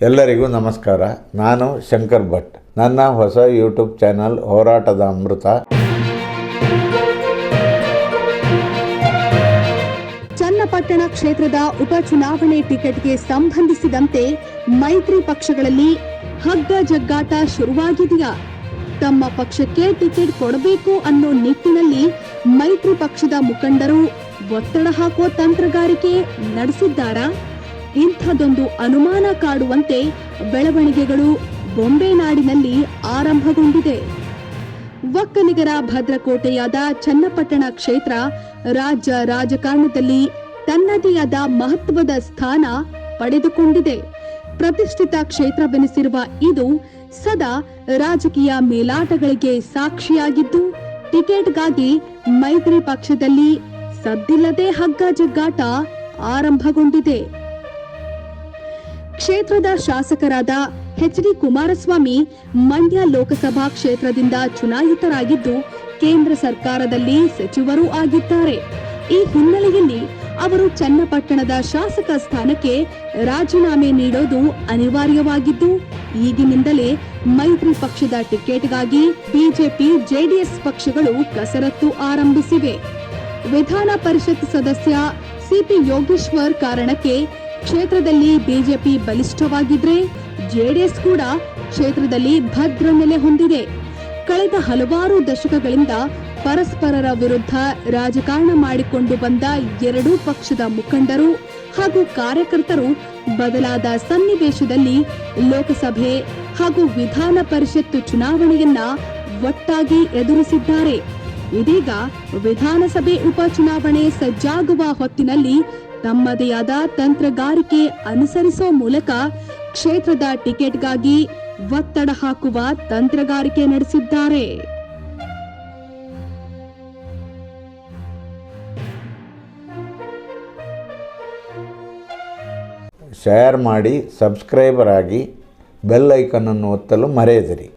ಎಲ್ಲರಿಗೂ ನಮಸ್ಕಾರ. ನಾನು ಶಂಕರ್ ಭಟ್. ನನ್ನ ಹೊಸ ಯೂಟ್ಯೂಬ್ ಚಾನಲ್ ಹೋರಾಟದ ಅಮೃತ. ಚನ್ನಪಟ್ಟಣ ಕ್ಷೇತ್ರದ ಉಪಚುನಾವಣೆ ಟಿಕೆಟ್ಗೆ ಸಂಬಂಧಿಸಿದಂತೆ ಮೈತ್ರಿ ಪಕ್ಷಗಳಲ್ಲಿ ಹಗ್ಗ ಜಗ್ಗಾಟ ಶುರುವಾಗಿದೆಯಾ? ತಮ್ಮ ಪಕ್ಷಕ್ಕೆ ಟಿಕೆಟ್ ಕೊಡಬೇಕು ಅನ್ನೋ ನಿಟ್ಟಿನಲ್ಲಿ ಮೈತ್ರಿ ಪಕ್ಷದ ಮುಖಂಡರು ಒತ್ತಡ ಹಾಕೋ ತಂತ್ರಗಾರಿಕೆ ನಡೆಸಿದ್ದಾರಾ? ಇಂಥದೊಂದು ಅನುಮಾನ ಕಾಡುವಂತೆ ಬೆಳವಣಿಗೆಗಳು ಬೊಂಬೆ ನಾಡಿನಲ್ಲಿ ಆರಂಭಗೊಂಡಿದೆ. ಒಕ್ಕಲಿಗರ ಭದ್ರಕೋಟೆಯಾದ ಚನ್ನಪಟ್ಟಣ ಕ್ಷೇತ್ರ ರಾಜ್ಯ ರಾಜಕಾರಣದಲ್ಲಿ ತನ್ನದೇ ಆದ ಮಹತ್ವದ ಸ್ಥಾನ ಪಡೆದುಕೊಂಡಿದೆ. ಪ್ರತಿಷ್ಠಿತ ಕ್ಷೇತ್ರವೆನಿಸಿರುವ ಇದು ಸದಾ ರಾಜಕೀಯ ಮೇಲಾಟಗಳಿಗೆ ಸಾಕ್ಷಿಯಾಗಿದ್ದು, ಟಿಕೆಟ್ಗಾಗಿ ಮೈತ್ರಿ ಪಕ್ಷದಲ್ಲಿ ಸದ್ದಿಲ್ಲದೆ ಹಗ್ಗ ಜಗ್ಗಾಟ ಆರಂಭಗೊಂಡಿದೆ. ಕ್ಷೇತ್ರದ ಶಾಸಕರಾದ ಎಚ್ ಡಿ ಕುಮಾರಸ್ವಾಮಿ ಮಂಡ್ಯ ಲೋಕಸಭಾ ಕ್ಷೇತ್ರದಿಂದ ಚುನಾಯಿತರಾಗಿದ್ದು ಕೇಂದ್ರ ಸರ್ಕಾರದಲ್ಲಿ ಸಚಿವರೂ ಆಗಿದ್ದಾರೆ. ಈ ಹಿನ್ನೆಲೆಯಲ್ಲಿ ಅವರು ಚನ್ನಪಟ್ಟಣದ ಶಾಸಕ ಸ್ಥಾನಕ್ಕೆ ರಾಜೀನಾಮೆ ನೀಡೋದು ಅನಿವಾರ್ಯವಾಗಿದ್ದು, ಈಗಿನಿಂದಲೇ ಮೈತ್ರಿ ಪಕ್ಷದ ಟಿಕೆಟ್ಗಾಗಿ ಬಿಜೆಪಿ, ಜೆಡಿಎಸ್ ಪಕ್ಷಗಳು ಕಸರತ್ತು ಆರಂಭಿಸಿವೆ. ವಿಧಾನ ಪರಿಷತ್ ಸದಸ್ಯ ಸಿಪಿ ಯೋಗೇಶ್ವರ್ ಕಾರಣಕ್ಕೆ ಕ್ಷೇತ್ರದಲ್ಲಿ ಬಿಜೆಪಿ ಬಲಿಷ್ಠವಾಗಿದ್ರೆ, ಜೆಡಿಎಸ್ ಕೂಡ ಕ್ಷೇತ್ರದಲ್ಲಿ ಭದ್ರ ನೆಲೆ ಹೊಂದಿದೆ. ಕಳೆದ ಹಲವಾರು ದಶಕಗಳಿಂದ ಪರಸ್ಪರರ ವಿರುದ್ಧ ರಾಜಕಾರಣ ಮಾಡಿಕೊಂಡು ಬಂದ ಎರಡೂ ಪಕ್ಷದ ಮುಖಂಡರು ಹಾಗೂ ಕಾರ್ಯಕರ್ತರು ಬದಲಾದ ಸನ್ನಿವೇಶದಲ್ಲಿ ಲೋಕಸಭೆ ಹಾಗೂ ವಿಧಾನ ಪರಿಷತ್ತು ಚುನಾವಣೆಯನ್ನ ಒಟ್ಟಾಗಿ ಎದುರಿಸಿದ್ದಾರೆ. ಇದೀಗ ವಿಧಾನಸಭೆ ಉಪಚುನಾವಣೆ ಸಜ್ಜಾಗುವ ಹೊತ್ತಿನಲ್ಲಿ ತಮ್ಮದೇ ಆದ ತಂತ್ರಗಾರಿಕೆ ಅನುಸರಿಸುವ ಮೂಲಕ ಕ್ಷೇತ್ರದ ಟಿಕೆಟ್ಗಾಗಿ ಒತ್ತಡ ಹಾಕುವ ತಂತ್ರಗಾರಿಕೆ ನಡೆಸಿದ್ದಾರೆ. ಶೇರ್ ಮಾಡಿ ಸಬ್ಸ್ಕ್ರೈಬರ್ ಆಗಿ ಬೆಲ್ ಐಕನನ್ನು ಒತ್ತಲು ಮರೆಯದಿರಿ.